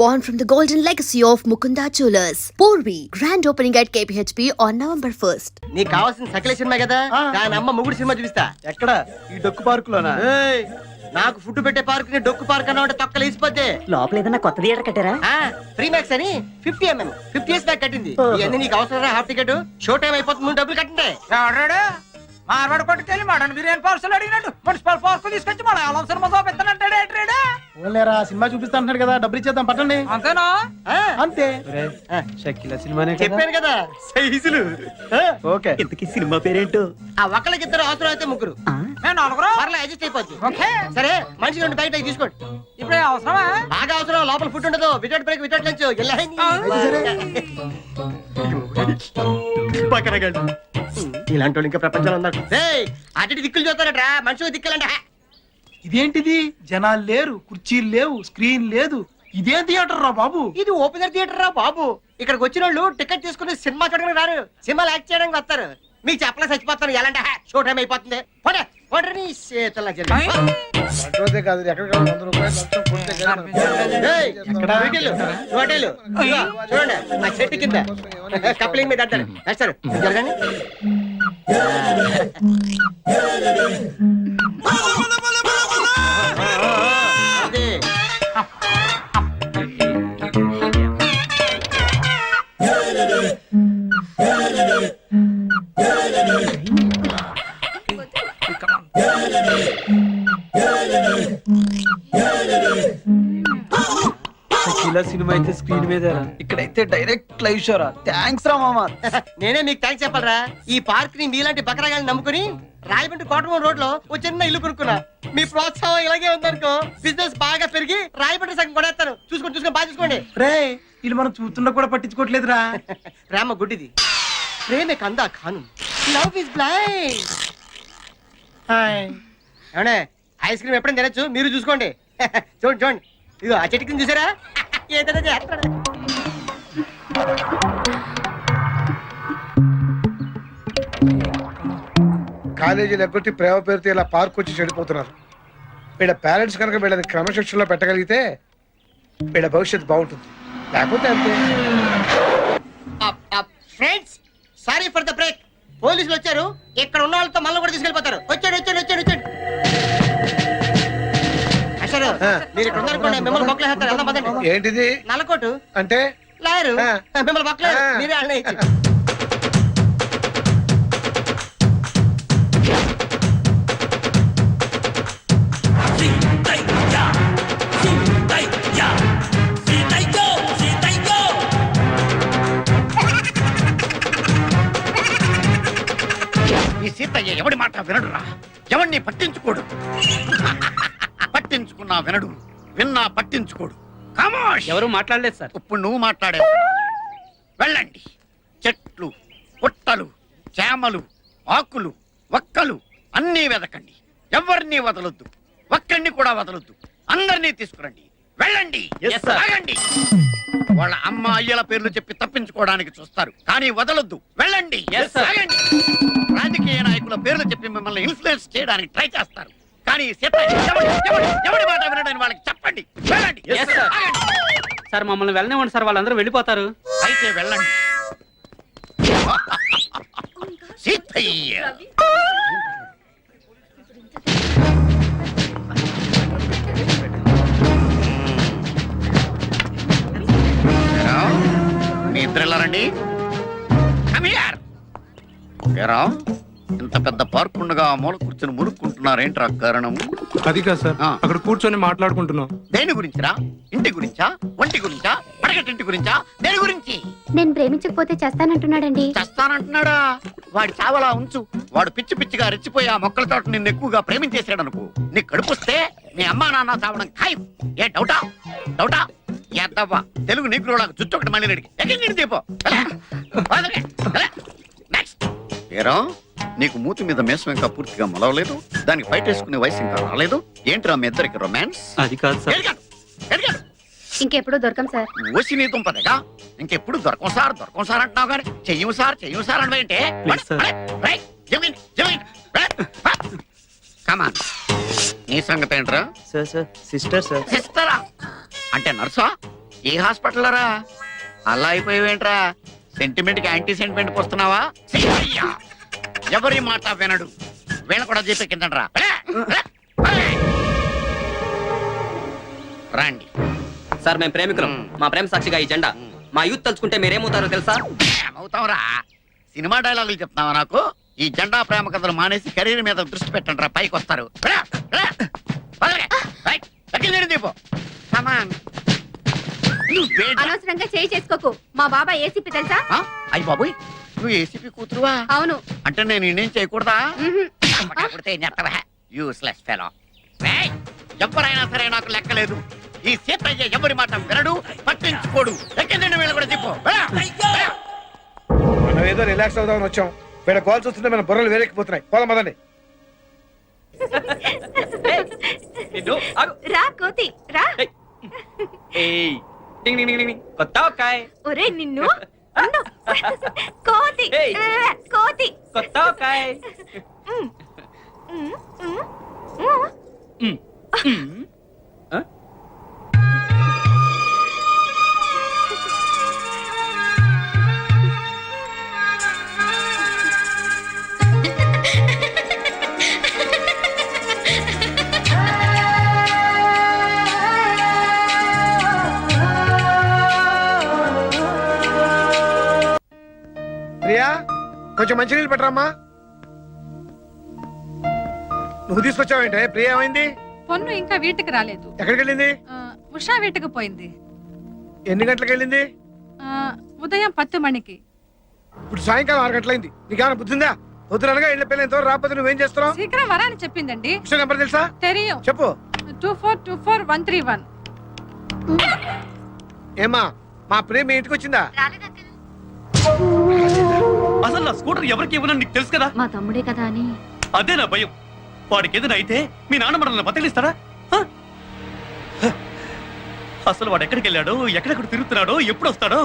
born from the golden legacy of Mukunda Jewelers. Porvi, grand opening at KPHP on November 1st. నీకు కావాల్సిన సకల cinema కదా? దాని అమ్మ ముగుడు సినిమా చూపిస్తా. ఎక్కడ? ఈ డొక్కు పార్క్ లోనా ఏయ్, నాకు ఫుడ్ పెట్టే పార్క్ని డొక్కు పార్క్ అన్న అంటే తొక్కలు వేసిపోద్ది లోపల ఏదన్నా కొత్త థియేటర్ కట్టారా? ప్రీ మ్యాక్స్ అని fifty MM fifty years back కట్టింది. ఇవన్నీ నీకు అవసరం హాఫ్ టికెట్. షో టైం అయిపోతుంది ముందు డబ్బులు కట్టండి. మార్వాడు కొట్టుకెళ్ళి మటన్ బిర్యానీ పార్సల్ అడిగినట్టు. మున్సిపల్ పార్క్ తీసుకొచ్చి మన చూపిస్తానంటాడు ఏంట్రాడు ఓన్లేరా సినిమా చూపిస్తా అంటున్నాడు కదా డబ్బులు ఇచ్చేద్దాం పట్టండి. అంతేనా? అంతే. షకిల సినిమానే చెప్పాను కదా. సైజులు. ఓకే. ఇంతకీ సినిమా పేరేంటో? ఆ ఒక్కళ్ళకి ఇద్దరు అవసరం అయితే ముగ్గురు. నలుగురు? పర్లే అడ్జస్ట్ అయిపోద్ది. ఓకే. సరే మనిషి రెండు బయట తీసుకోండి. ఇప్పుడు అవసరమా? బాగా అవసరం లోపల ఫుడ్ ఉండదు. Without break without lunch. ఇలాంటి వాళ్ళు ఇంకా ప్రపంచంలో ఉన్నారు ఏయ్, అటు దిక్కులు చూస్తారట్రా. మనిషి దిక్కులంట. ఇదేంటిది? జనాలు లేరు కుర్చీలు లేవు స్క్రీన్ లేదు. ఇదేం థియేటర్ రా బాబు. ఇది ఓపెనర్ థియేటర్ రా బాబు. ఇక్కడికి వచ్చిన వాళ్ళు టికెట్ తీసుకుని సినిమా చూడడానికి రారు. సినిమాలు యాక్ట్ చేయడానికి వస్తారు. మీకు చెప్పలే చచ్చిపోతాను. ఎలాంటి షో టైం అయిపోతుంది? పోనీ పోనీ చూడండి ఆ చెట్టు కింద. కప్లింగ్ మీద అంటారు. వేస్తారు. జరగండి. షకిల సినిమా అయితే స్క్రీన్ మీద ఇక్కడైతే డైరెక్ట్ లైవ్ షోరా థ్యాంక్స్ రా మామ. నేనే మీకు థ్యాంక్స్ చెప్పాలరా. ఈ పార్క్ని మీలాంటి బకరగాల్ని నమ్ముకుని రాయబండి కోటమూరు రోడ్లో ఓ చిన్న ఇల్లు కొనుక్కున్నా. మీ ప్రోత్సాహం ఇలాగే ఉందనుకో బిజినెస్ బాగా పెరిగి రాయబండి సగం కొనేస్తాను. చూసుకోండి చూసుకొని బాగా చూసుకోండి. రే వీళ్ళు మనం చూస్తున్నా కూడా పట్టించుకోవట్లేదురా. ప్రేమ గుడ్డిది. ప్రేమే కందా ఖాను. లవ్ ఇస్ బ్లైండ్ హాయ్ ఏమండే ఐస్ క్రీమ్ ఎప్పుడైనా తినచ్చు? మీరు చూసుకోండి. చూడండి చూడండి. ఇదిగో ఆ చెట్టు కింద చూసారా? ఏదైనా చేస్తాడు. కాలేజీలు ఎగ్గొట్టి ప్రేమ పేరుతో ఇలా పార్క్ వచ్చి చెడిపోతున్నారు. వీళ్ళ పేరెంట్స్ కనుక వీళ్ళని క్రమశిక్షణలో పెట్టగలిగితే వీళ్ళ భవిష్యత్తు బాగుంటుంది. లేకపోతే అంతే. Friends sorry for the break పోలీసులు వచ్చారు. ఇక్కడ ఉన్న వాళ్ళతో మళ్ళీ కూడా తీసుకెళ్ళిపోతారు. వచ్చాడు వచ్చాడు వచ్చాడు వచ్చాడు మీరు. ఇక్కడ ఉన్నారనుకోండి మిమ్మల్ని బొక్కలు వేస్తారు. వెళ్దాం పదండి. ఏంటిది? నల్లకోటు. అంటే? లాయరు ఆ. మిమ్మల్ని బొక్కలేదు ఆ. మీరే ఈ సీతయ్య ఎవడి మాట వినడురా? ఎవడిని పట్టించుకోడు? పట్టించుకున్నా వినడు విన్నా పట్టించుకోడు. కమోష్ ఎవరు మాట్లాడలేదు సార్. ఇప్పుడు నువ్వు మాట్లాడే వెళ్ళండి. చెట్లు పుట్టలు చేమలు ఆకులు ఒక్కలు అన్నీ వెదకండి. ఎవరిని వదలొద్దు. ఒక్కడిని కూడా వదలొద్దు. అందరినీ తీసుకురండి. వెళ్ళండి. ఆగండి. వాళ్ళ అమ్మ అయ్యల పేర్లు చెప్పి తప్పించుకోవడానికి చూస్తారు. కానీ వదలొద్దు. వెళ్ళండి. ఆగండి. రాజకీయ నాయకుల పేర్లు చెప్పి మిమ్మల్ని ఇన్ఫ్లుయెన్స్ చేయడానికి ట్రై చేస్తారు. కానీ సీత ఎవడి ఎవడి ఎవడి మాట వినడని వాళ్ళకి చెప్పండి వెళ్ళండి Yes, sir. ఆగండి. సార్ మమ్మల్ని వెళ్ళనివ్వండి సార్ వాళ్ళందరూ వెళ్ళిపోతారు అయితే వెళ్ళండి సీతయ్య మీ ఇద్దరు వెళ్ళారండి Come here. ఇంత పెద్ద పార్క్ ఉండగా ఆ మూల కూర్చొని మురుక్కుంటున్నారేంట్రా కారణం? అది కాదు సార్. ఆ. అక్కడ కూర్చొని మాట్లాడుకుంటున్నాం. దేని గురించిరా? ఇంటి గురించా? ఒంటి గురించా? పడగటింటి గురించా? దేని గురించి? నేను ప్రేమించకపోతే చేస్తానంటున్నాడండి. చస్తానంటున్నాడా? వాడి చావలా ఉంచు. వాడు పిచ్చి పిచ్చిగా రెచ్చిపోయి ఆ మొక్కల తోట నిన్ను ఎక్కువగా ప్రేమించేసాడు అనుకో నీ కడుపుస్తే మీ అమ్మా నాన్న చావడం ఖాయం. ఏ డౌటా? డౌటా? ఎద్దవ్వా తెలుగు నీకు జుట్టు ఒకటి మళ్ళీ రెడీ ఎక్కడ దీపో. నెక్స్ట్. ఏరా? నీకు మూతి మీద మేసం ఇంకా పూర్తిగా మొలవలేదు? దానికి బయట వేసుకునే వయసు ఇంకా రాలేదు? ఏంట్రా మీ ఇద్దరికి రొమాన్స్ అది కాదు సార్. ఎడిగాడు? ఎడిగాడు? ఇంకెప్పుడు దొరకం సార్. ఓసి నీ దుంపదగా ఇంకెప్పుడు దొరకం సార్ దొరకం సార్ అంటున్నావు కానీ చెయ్యం సార్ చెయ్యం సార్ అంటే ఏంటే? Please, sir. కమాన్ నీ సంగతి ఏంట్రా? Sir sir sister sir. సిస్టరా? అంటే నర్సా? ఏ హాస్పిటల్ రా? అలా అయిపోయావేంట్రా? సెంటిమెంట్కి యాంటీ సెంటిమెంట్ అయ్యా. ఎవరి మాట వినడు? వీణ కూడా చెప్పే కిందండ్రా. రండి. సార్ మేము ప్రేమికులం. మా ప్రేమ సాక్షిగా ఈ జెండా. మా యూత్ తలుచుకుంటే మీరేమవుతారో తెలుసా? ఏమవుతావురా సినిమా డైలాగులు చెప్తున్నావా నాకు? ఈ జెండా ప్రేమ కథలు మానేసి కెరీర్ మీద దృష్టి పెట్టండి రా పైకి వస్తారు? అనవసరంగా చేయి చేసుకోకు. మా బాబాయ్ ఏసీపీ తెలుసా? ఆ? అయ్య బాబోయ్. నువ్వు ఏసీపీ కూతురువా? అవును. అంటే నేను నేనేం చేయకూడదా. కొడితే యూస్లెస్ ఫెలో ఎవరైనా సరే నాకు లెక్కలేదు ఈ సీతయ్య ఎవరి మాట వినడు పట్టించుకోడు. ఎక్కిందండి వీళ్ళు కూడా చెప్పు. మనం ఏదో రిలాక్స్ అవుదామని వచ్చాం. వీళ్ళ కాల్స్ వస్తుంటే మన బుర్రలు వేరెక్కిపోతున్నాయి. పోదాం పదండి. రా కోతి రా. కొత్త ఒక్కాయ్. ఒరే నిన్ను. కోతి. ఏయ్. కోతి. కొత్త ఒక్కాయ్ ఉమ్, ఉమ్, ఉమ్. ప్రియా కొంచెం మంచినీళ్ళు పెట్టరమ్మా. నువ్వు తీసుకొచ్చావేంటే? ప్రియా ఏమైంది? పొన్ను ఇంకా వీటికి రాలేదు. ఎక్కడికి వెళ్ళింది ఆ, ఉషా వీటికి పోయింది. ఎన్ని గంటలకు వెళ్ళింది ఆ, ఉదయం పత్తు మణికి. ఇప్పుడు సాయంకాలం ఆరు గంటలైంది. నీకేమైనా బుద్ధిందా? పొద్దుననగా ఇళ్ళ పిల్లలు ఎంతవరకు రాకపోతే నువ్వేం చేస్తున్నావు? శీఘ్రం వరాని చెప్పిందండి. నెంబర్ తెలుసా? తెలియం చెప్పు. Two four two four one three one. ఏమా మా ప్రియ మీ ఇంటికి వచ్చిందా? అసలు నా స్కూటర్ ఎవరికి ఇవ్వనని నీకు తెలుసు కదా? మా తమ్ముడే కదా అని. అదే నా భయం. వాడికి ఏదైనా అయితే మీ నాన్న మనల్ని? హ. అసలు వాడు ఎక్కడికి వెళ్ళాడో ఎక్కడెక్కడ తిరుగుతున్నాడో ఎప్పుడు వస్తాడో?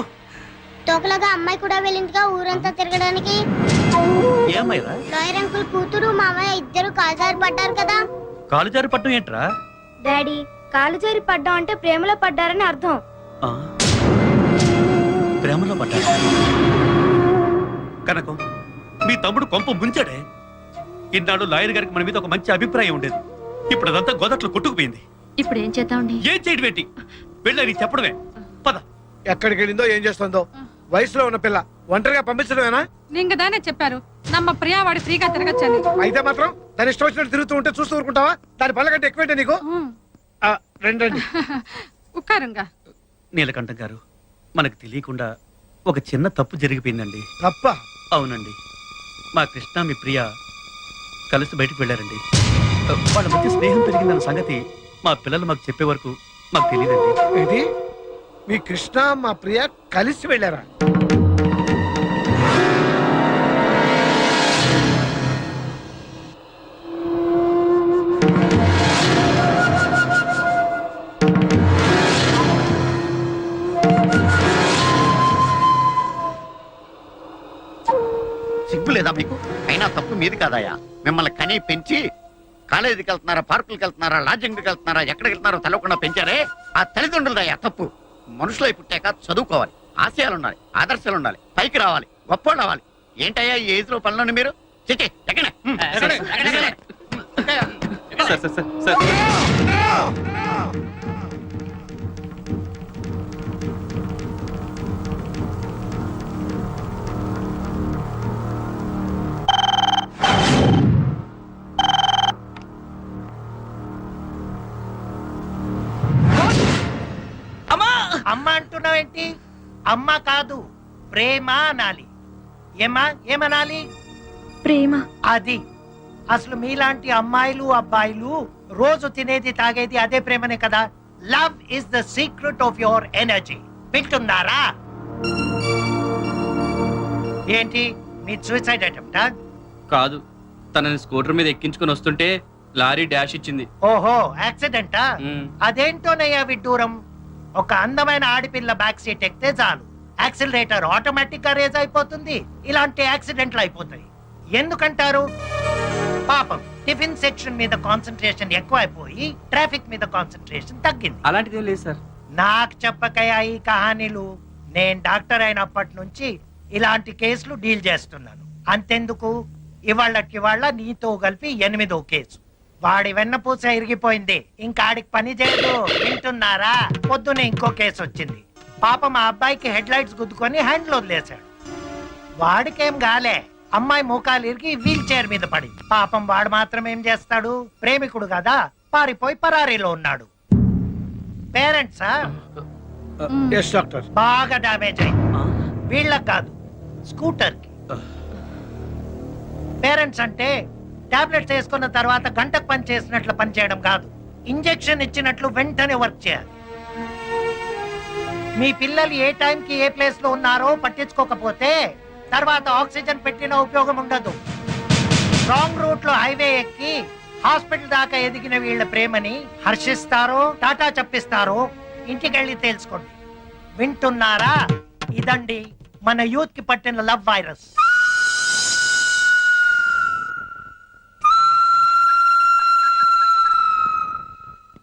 తోకలాగా అమ్మాయి కూడా వెళ్ళిందిగా ఊరంతా తిరగడానికి. ఏమైరా లాయర్ అంకుల్ కూతురు మామయ్య ఇద్దరు కాజారి పడ్డారు కదా. కాలు జారి పట్టం ఏంట్రా? డాడీ కాలు జారి పడ్డం అంటే ప్రేమలో పడ్డారని అర్థం. ఆ. ప్రేమలో పడ్డా కనకం మీ తమ్ముడు కొంప ముంచాడే. ఇన్నాడు లాయర్ గారికి మన మీద ఒక మంచి అభిప్రాయం ఉండేది. ఇప్పుడు అదంతా గోదట్లో కొట్టుకుపోయింది. ఇప్పుడు ఏం చేద్దామండి? ఏం చేయడం ఏంటి? వెళ్ళని చెప్పడమే. పద. ఎక్కడికి వెళ్ళిందో ఏం చేస్తుందో. వయసులో ఉన్న పిల్ల ఒంటరిగా పంపించడమేనా? నీకు దానే చెప్పారు. నమ్మ ప్రియా వాడి ఫ్రీగా తిరగచ్చని. అయితే మాత్రం దాని ఇష్టం వచ్చినట్టు తిరుగుతూ ఉంటే చూస్తూ ఊరుకుంటావా? దాని పళ్ళ కంటే ఎక్కువేంటే నీకు. ఆ, రండి రండి ఉక్కారుంగా. నీలకంఠం గారు మనకు తెలియకుండా ఒక చిన్న తప్పు జరిగిపోయిందండి. తప్ప? అవునండి. మా కృష్ణ మీ ప్రియ కలిసి బయటకు వెళ్ళారండి. వాళ్ళ మధ్య స్నేహం పెరిగిందన్న సంగతి మా పిల్లలు మాకు చెప్పే వరకు మాకు తెలియదండి. ఇది మీ కృష్ణ మా ప్రియ కలిసి వెళ్ళారా? మీది కాదయ్యా. మిమ్మల్ని కని పెంచి కాలేజీకి వెళ్తున్నారా పార్కులకు వెళ్తున్నారా లాడ్జింగ్కి వెళ్తున్నారా ఎక్కడికి వెళ్తున్నారో తెలవకుండా పెంచారే? ఆ తల్లిదండ్రులదయ్యా తప్పు. మనుషులై పుట్టాక చదువుకోవాలి. ఆశయాలు ఉండాలి ఆదర్శాలు ఉండాలి పైకి రావాలి గొప్పోళ్ళు అవ్వాలి. ఏంటయ్యా ఈ ఏజ్లో పనులను మీరు చిచి ఎక్కడ అంటున్నావేంటి అమ్మ కాదు ప్రేమ అనాలి. ఏమా? ఏమనాలి? ప్రేమ. అది. అసలు మీలాంటి అమ్మాయిలు అబ్బాయిలు రోజు తినేది తాగేది అదే ప్రేమనే కదా? Love is the secret of your energy వింటున్నారా? ఏంటి? మీ సూసైడ్ అటెంప్టా కాదు. తనని స్కూటర్ మీద ఎక్కించుకొని వస్తుంటే లారీ డాష్ ఇచ్చింది. ఓహో యాక్సిడెంటా. అదేంటోనయ్యా విడ్డూరం? ఒక అందమైన ఆడపిల్ల బ్యాక్ సీట్ ఎక్కితే చాలు. యాక్సిలరేటర్ ఆటోమేటిక్గా రేజ్ అయిపోతుంది. ఇలాంటి యాక్సిడెంట్లు అయిపోతాయి. ఎందుకంటారు? పాపం టిఫిన్ సెక్షన్ మీద కాన్సన్ట్రేషన్ ఎక్కువ అయిపోయి ట్రాఫిక్ మీద కాన్సన్ట్రేషన్ తగ్గింది. అలాంటిదేం లేదు సార్. నాకు చెప్పకయా ఈ కహానీలు? నేను డాక్టర్ అయినప్పటి నుంచి ఇలాంటి కేసులు డీల్ చేస్తున్నాను. అంతెందుకు? ఇవాళ్ళకి వాళ్ళ నీతో కలిపి ఎనిమిదో కేసు. వాడి వెన్నపూస ఇరిగిపోయింది. ఇంకా ఆడికి పని చేయదు వింటున్నారా? పొద్దునే ఇంకో కేసు వచ్చింది. పాప మా అబ్బాయికి హెడ్ లైట్స్ గుద్దుకొని హ్యాండ్లో వదిలేశాడు. వాడికేం గాలే. అమ్మాయి మోకాలు ఇరిగి వీల్ చైర్ మీద పడి పాపం వాడు మాత్రం ఏం చేస్తాడు? ప్రేమికుడు కదా. పారిపోయి పరారీలో ఉన్నాడు. పేరెంట్సా బాగా డామేజ్ అయింది. వీళ్ళకి కాదు స్కూటర్కి పేరెంట్స్ అంటే టాబ్లెట్స్ వేసుకున్న తర్వాత గంటకు పని చేసినట్లు పని చేయడం కాదు. ఇంజెక్షన్ ఇచ్చినట్లు వెంటనే వర్క్ చేయాలి. మీ పిల్లలు ఏ టైంకి ఏ ప్లేస్లో ఉన్నారో పట్టించుకోకపోతే తర్వాత ఆక్సిజన్ పెట్టిన ఉపయోగం ఉండదు. రాంగ్ రూట్లో హైవే ఎక్కి హాస్పిటల్ దాకా ఎదిగిన వీళ్ళ ప్రేమని హర్షిస్తారో టాటా చెప్పిస్తారో ఇంటికెళ్ళి తెలుసుకోండి వింటున్నారా? ఇదండి మన యూత్కి పట్టిన లవ్ వైరస్.